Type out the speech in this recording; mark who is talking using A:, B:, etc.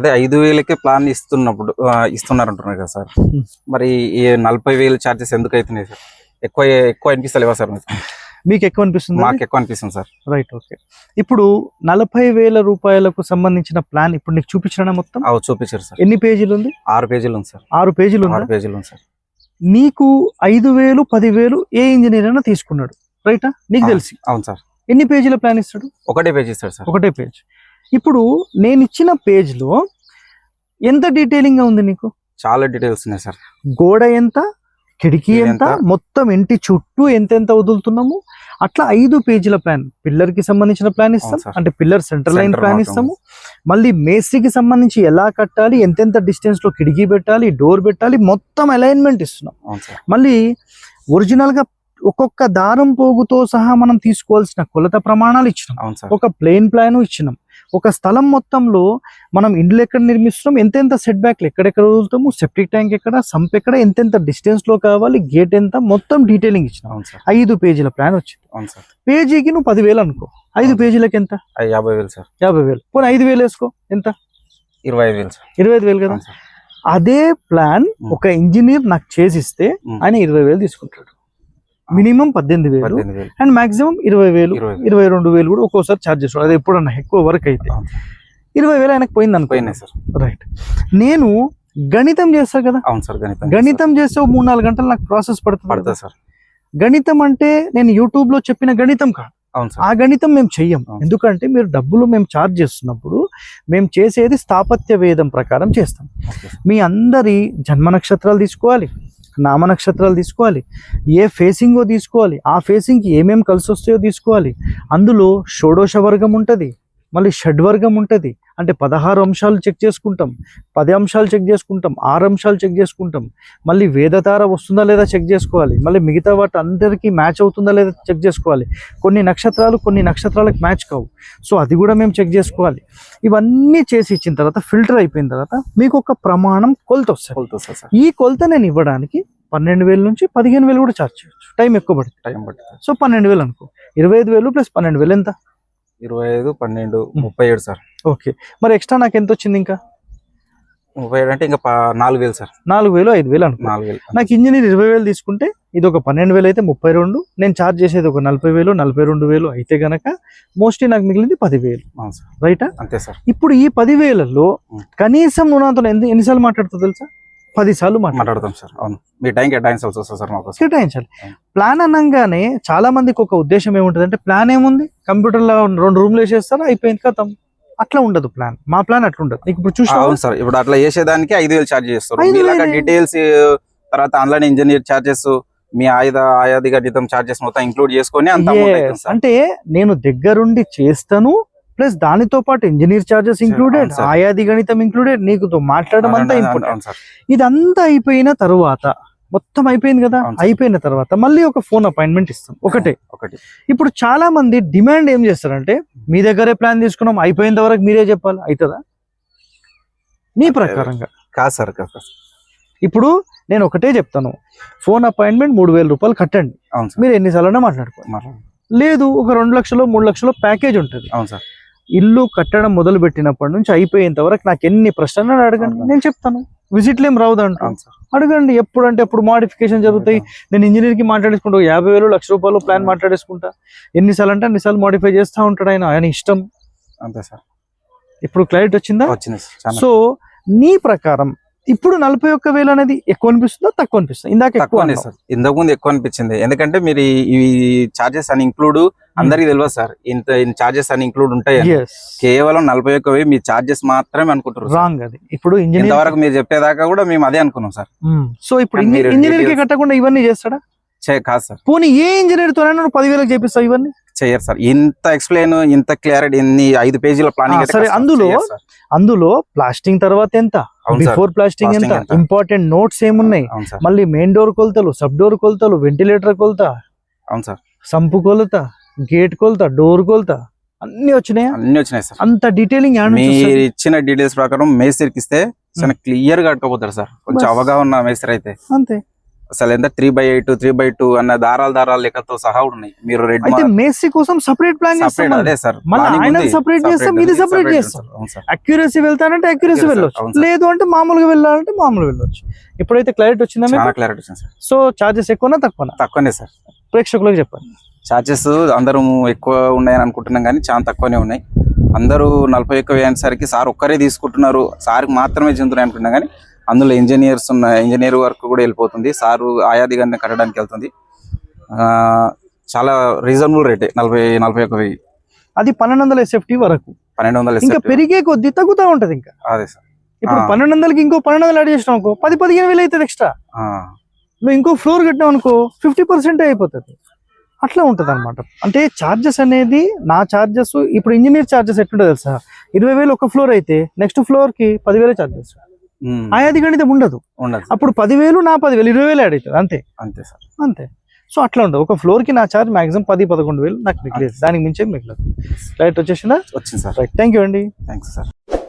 A: అదే ఐదు వేలకే ప్లాన్ ఇస్తున్నప్పుడు ఇస్తున్నారు అంటున్నారు కదా సార్. మరి ఈ నలభై వేలు చార్జెస్ ఎందుకు అవుతున్నాయి సార్? ఎక్కువ ఎక్కువ అనిపిస్తలేవా సార్ మీకు?
B: మీకు ఎక్కువ అనిపిస్తుంది
A: మాకు ఎక్కువ అనిపిస్తుంది సార్.
B: Right okay. ఇప్పుడు నలభై వేల రూపాయలకు సంబంధించిన ప్లాన్ ఇప్పుడు నీకు చూపించిన మొత్తం?
A: అవి చూపించారు సార్.
B: ఎన్ని పేజీలు ఉంది?
A: ఆరు పేజీలు ఉంది సార్.
B: ఆరు పేజీలు
A: ఆరు పేజీలు ఉంది సార్.
B: నీకు ఐదు వేలు పదివేలు ఏ ఇంజనీర్ అయినా తీసుకున్నాడు. రైటా? నీకు. తెలిసి.
A: అవును సార్.
B: ఎన్ని పేజీల ప్లాన్ ఇస్తాడు?
A: ఒకటే పేజీ ఇస్తారు సార్.
B: ఒకటే పేజ్. ఇప్పుడు నేను ఇచ్చిన పేజ్లో ఎంత డీటెయిలింగ్గా ఉంది నీకు?
A: చాలా డీటెయిల్స్ ఉన్నాయి సార్
B: గోడ ఎంత కిటికీ ఎంత? మొత్తం ఇంటి చుట్టూ ఎంత ఎంత వదులుతున్నాము? అట్లా ఐదు పేజీల ప్లాన్ పిల్లర్కి సంబంధించిన ప్లాన్ ఇస్తాం. అంటే పిల్లర్ సెంటర్ లైన్ ప్లాన్. ఇస్తాము. మళ్ళీ మేస్త్రికి సంబంధించి ఎలా కట్టాలి ఎంతెంత డిస్టెన్స్లో కిటికీ పెట్టాలి డోర్ పెట్టాలి మొత్తం అలైన్మెంట్ ఇస్తున్నాం. మళ్ళీ ఒరిజినల్గా ఒక్కొక్క దారం పోగుతో సహా మనం తీసుకోవాల్సిన కొలత ప్రమాణాలు ఇచ్చినాం. ఒక ప్లేన్ ప్లాన్ ఇచ్చినాం. ఒక స్థలం మొత్తంలో మనం ఇండ్లు ఎక్కడ నిర్మిస్తున్నాం? ఎంతెంత సెట్ బ్యాక్లు ఎక్కడెక్కడ వదులుతాము? సెప్టిక్ ట్యాంక్ ఎక్కడ? సంప్ ఎక్కడ? ఎంతెంత డిస్టెన్స్లో కావాలి? గేట్ ఎంత? మొత్తం డీటెయిలింగ్ ఇచ్చినాం. ఐదు పేజీల ప్లాన్ వచ్చింది. పేజీకి నువ్వు పదివేలు అనుకో. ఐదు. పేజీలకి ఎంత?
A: యాభై వేలు సార్.
B: యాభై వేలు. పోనీ ఐదు వేలు వేసుకో. ఎంత?
A: ఇరవై ఐదు వేలు సార్.
B: ఇరవై ఐదు వేలు కదా? అదే ప్లాన్. ఒక ఇంజనీర్ నాకు చేసిస్తే. ఆయన ఇరవై వేలు తీసుకుంటాడు. మినిమం పద్దెనిమిది వేలు అండ్ మాక్సిమం ఇరవై వేలు
A: ఇరవై
B: రెండు వేలు కూడా ఒక్కోసారి ఛార్జ్ చేస్తాడు అది ఎప్పుడన్నా ఎక్కువ వర్క్ అయితే. ఇరవై వేలు ఆయనకు పోయింది అనుకో.
A: పోయినాయి సార్.
B: రైట్. నేను గణితం చేస్తా కదా?
A: అవును సార్ గణితం
B: గణితం చేస్తే మూడు నాలుగు గంటలు నాకు ప్రాసెస్ పడుతుంది
A: పడుతుంది సార్.
B: గణితం అంటే నేను యూట్యూబ్లో చెప్పిన గణితం కాదు.
A: అవును
B: ఆ
A: సార్
B: గణితం మేము చెయ్యం. ఎందుకంటే మీరు డబ్బులు మేము ఛార్జ్ చేస్తున్నప్పుడు మేము చేసేది స్థాపత్య వేదం ప్రకారం చేస్తాం. మీ అందరి జన్మ నక్షత్రాలు తీసుకోవాలి. నామ నక్షత్రాలు తీసుకోవాలి. ఏ ఫేసింగో తీసుకోవాలి. ఆ ఫేసింగ్కి ఏమేమి కలిసి వస్తాయో తీసుకోవాలి. అందులో షోడోష వర్గం ఉంటుంది. మళ్ళీ షడ్వర్గం ఉంటుంది. అంటే పదహారు అంశాలు చెక్ చేసుకుంటాం పది అంశాలు చెక్ చేసుకుంటాం ఆరు అంశాలు చెక్ చేసుకుంటాం. మళ్ళీ వేదతార వస్తుందా లేదా చెక్ చేసుకోవాలి. మళ్ళీ మిగతా వాటి అందరికీ మ్యాచ్ అవుతుందా లేదా చెక్ చేసుకోవాలి. కొన్ని నక్షత్రాలు కొన్ని నక్షత్రాలకు మ్యాచ్ కావు. సో అది కూడా మేము చెక్ చేసుకోవాలి. ఇవన్నీ చేసి ఇచ్చిన తర్వాత ఫిల్టర్ అయిపోయిన తర్వాత మీకు ఒక ప్రమాణం కొలత వస్తుంది.
A: కొలుతుంది సార్ సార్.
B: ఈ కొలత నేను ఇవ్వడానికి పన్నెండు వేల నుంచి పదిహేను వేలు కూడా ఛార్జ్ చేయొచ్చు. టైం ఎక్కువ పడుతుంది.
A: టైం పడుతుంది.
B: సో పన్నెండు వేలు అనుకో. ఇరవై ఐదు వేలు ప్లస్ పన్నెండు వేలు ఎంత?
A: ఇరవై ఐదు పన్నెండు ముప్పై ఏడు సార్.
B: ఓకే. మరి ఎక్స్ట్రా నాకు ఎంత వచ్చింది ఇంకా?
A: ముప్పై ఏడు అంటే ఇంకా నాలుగు వేలు సార్.
B: నాలుగు వేలు ఐదు వేలు అనుకో.
A: నాలుగు వేలు.
B: నాకు ఇంజనీర్ ఇరవై వేలు తీసుకుంటే ఇది ఒక పన్నెండు వేలు అయితే ముప్పై రెండు నేను ఛార్జ్ చేసేది ఒక నలభై వేలు నలభై రెండు వేలు అయితే గనక మోస్ట్లీ నాకు మిగిలింది పదివేలు. రైటా?
A: అంతే సార్.
B: ఇప్పుడు ఈ పదివేలలో. కనీసం నువ్వు నాతో ఎన్ని ఎన్నిసార్లు మాట్లాడుతావు తెలుసా? పది సార్లు మాట్లాడు
A: మాట్లాడతాం సార్. అవును. మీ టైం కేటాయించాల్సి వస్తుంది సార్ మాకు
B: కేటాయించాలి. ప్లాన్ అనగానే చాలా మందికి ఒక ఉద్దేశం ఏముంటుంది అంటే ప్లాన్ ఏముంది? కంప్యూటర్లో రెండు రూమ్లు వేసేస్తారు? అయిపోయింది కథం. అట్లా ఉండదు ప్లాన్. మా ప్లాన్ అట్లా ఉండదు నీకు ఇప్పుడు
A: ఆ,
B: చూసినా
A: అవును సార్. ఇప్పుడు అట్లా చేసేదానికి ఐదు వేలు ఛార్జ్ చేస్తారు. డీటెయిల్స్ తర్వాత ఆన్లైన్ ఇంజనీర్ ఛార్జెస్ మీ ఆయుధ ఆయాది గణితం ఛార్జెస్ మొత్తం ఇంక్లూడ్ చేసుకొని అంత.
B: అంటే నేను దగ్గరుండి చేస్తాను ప్లస్ దానితో పాటు ఇంజనీర్ చార్జెస్ ఇంక్లూడెడ్. ఆయాది గణితం ఇంక్లూడెడ్ నీకు తో మాట్లాడడం అంతా ఇంపార్టెంట్ ఇదంతా అయిపోయిన తర్వాత మొత్తం అయిపోయింది కదా. అయిపోయిన తర్వాత మళ్ళీ ఒక ఫోన్ అపాయింట్మెంట్ ఇస్తాం. ఒకటే.
A: ఒకటి.
B: ఇప్పుడు చాలా మంది డిమాండ్ ఏం చేస్తారంటే మీ దగ్గరే ప్లాన్ తీసుకున్నాం అయిపోయేంత వరకు మీరే చెప్పాలి? అవుతుందా నీ ప్రకారంగా.
A: కాదు సార్ కాదు సార్.
B: ఇప్పుడు నేను ఒకటే చెప్తాను. ఫోన్ అపాయింట్మెంట్ మూడు వేల రూపాయలు కట్టండి. మీరు ఎన్నిసార్లు మాట్లాడుకోండి. లేదు ఒక రెండు లక్షలు మూడు లక్షలు ప్యాకేజ్ ఉంటుంది.
A: అవును సార్.
B: ఇల్లు కట్టడం మొదలు పెట్టినప్పటి నుంచి అయిపోయేంత వరకు నాకు ఎన్ని ప్రశ్నలు అడగండి. నేను చెప్తాను. విజిట్లు ఏం రావుదంట
A: అవును సార్.
B: అడగండి ఎప్పుడు అంటే ఎప్పుడు మాడిఫికేషన్ జరుగుతాయి నేను ఇంజనీర్కి మాట్లాడేసుకుంటా యాభై వేలు లక్ష రూపాయలు ప్లాన్ మాట్లాడేసుకుంటా. ఎన్నిసార్లు అంటే అన్నిసార్లు మాడిఫై చేస్తా ఉంటాడు ఆయన. ఆయన ఇష్టం.
A: అంతే సార్.
B: ఇప్పుడు క్లారిటీ వచ్చిందా?
A: వచ్చింది
B: సో నీ ప్రకారం ఇప్పుడు నలభై ఒక్క వేలు అనేది ఎక్కువ అనిపిస్తుందా తక్కువ అనిపిస్తుందా? ఇందాక ఎక్కువ
A: సార్. ఇంతకు ముందు ఎక్కువ అనిపించింది. ఎందుకంటే మీరు ఈ- చార్జెస్ అని ఇంక్లూడ్ అందరికి తెలియదు సార్. ఇంత చార్జెస్ అని ఇంక్లూడ్ ఉంటాయి. కేవలం నలభై ఒక్క వెయ్యి మీ చార్జెస్ మాత్రమే అనుకుంటారు.
B: రాంగ్ అది. ఇప్పుడు ఇంజనీర్
A: ఇంతవరకు మీరు చెప్పేదాకా కూడా మేము అదే అనుకున్నాం సార్.
B: సో ఇప్పుడు
A: కానీ మీరు
B: ఇంజనీర్ కట్టకుండా ఇవన్నీ చేస్తాడా?
A: కాదు సార్.
B: పోనీ ఏ ఇంజనీర్ తోనైనా పదివేలకు చేపిస్తావు ఇవన్నీ?
A: చేయరు సార్. ఇంత ఎక్స్ప్లెయిన్ ఇంత క్లారిటీ ఇన్ని ఐదు పేజీల ప్లానింగ్
B: సరే, అందులో- అందులో ప్లాస్టింగ్ తర్వాత ఎంత? బిఫోర్ ప్లాస్టింగ్ ఎంత? ఇంపార్టెంట్ నోట్స్ ఏమున్నాయి? మళ్ళీ మెయిన్ డోర్ కొలతలు సబ్ డోర్ కొలతలు వెంటిలేటర్ కొలత
A: అవును సార్.
B: సంపు కొలత గేట్ కొలత డోర్ కొలత అన్ని వచ్చినాయా?
A: అన్ని వచ్చినాయి సార్.
B: అంత డీటెయిలింగ్
A: మీరు ఇచ్చిన డీటెయిల్స్ ప్రకారం మేస్త్రికి ఇస్తే చాలా క్లియర్గా అడకపోతారు సార్. కొంచెం. అవగాహన మేస్త్రి అయితే.
B: అంతే.
A: అసలు ఎంత three by eight three by two అన్న దారాల దారాల లెక్కతో సహా ఉన్నాయి. మీరు రెడ్
B: అయితే మేసీ కోసం సపరేట్ ప్లాన్ చేస్తాం
A: అదే సార్.
B: ఆయన చేస్తాం, ఇది చేస్తాం. అక్యురసీ వెళ్తానంటే అక్యురసీ. వెళ్ళొచ్చు. లేదు అంటే మామూలుగా వెళ్ళాలంటే మామూలుగా వెళ్ళొచ్చు. ఇప్పుడైతే క్లారిటీ వచ్చిందా మీకు?
A: క్లారిటీ వచ్చింది సార్.
B: సో చార్జెస్ ఎక్కువనా తక్కువనా?
A: తక్కువనే సార్.
B: ప్రేక్షకులకు చెప్పండి.
A: చార్జెస్ అందరూ ఎక్కువ ఉన్నాయని అనుకుంటున్నాం కానీ చాలా తక్కువనే ఉన్నాయి. అందరూ నలభై ఒక్క వేయసరికి సార్ ఒక్కరే తీసుకుంటున్నారు సార్కి మాత్రమే చెందుతున్నాయి అనుకుంటున్నాం కానీ అందులో ఇంజనీర్స్ ఉన్న ఇంజనీర్ వర్క్ కూడా వెళ్ళిపోతుంది. సారు ఆయాదిగానే కట్టడానికి వెళ్తుంది. ఆ, చాలా రీజనబుల్ రేటే నలభై నలభై ఒక్క వెయ్యి.
B: అది పన్నెండు వందల ఎస్ఎఫ్టీ వరకు.
A: పన్నెండు వందల
B: ఇంకా. పెరిగే కొద్దీ తగ్గుతూ ఉంటది ఇంకా.
A: అదే సార్.
B: ఇప్పుడు. పన్నెండు వందలకి ఇంకో పన్నెండు వందలు యాడ్ చేసినాం అనుకో పది పదిహేను వేలు అవుతుంది ఎక్స్ట్రా నువ్వు ఇంకో ఫ్లోర్ కట్టినావు అనుకో ఫిఫ్టీ పర్సెంట్ అయిపోతుంది. అట్లా ఉంటుంది అనమాట అంటే చార్జెస్ అనేది నా చార్జెస్ ఇప్పుడు ఇంజనీర్ చార్జెస్ ఎట్లుంటుంది తెలుసా? ఇరవై వేలు ఒక ఫ్లోర్ అయితే నెక్స్ట్ ఫ్లోర్కి పదివేలు చార్జెస్
A: ఉమ్,
B: ఆయాది గణితం ఉండదు. అప్పుడు పదివేలు నా పదివేలు ఇరవై వేలు యాడ్ అవుతుంది అంతే.
A: అంతే సార్.
B: అంతే. సో అట్లా ఉండదు. ఒక ఫ్లోర్కి నా చార్జ్ మాక్సిమం పది పదకొండు వేలు నాకు మిగిలేదు. దానికి మించే మిగలదు. రైట్ వచ్చేసిందా?
A: వచ్చింది సార్.
B: రైట్ థ్యాంక్ యూ అండి.
A: Thanks sir.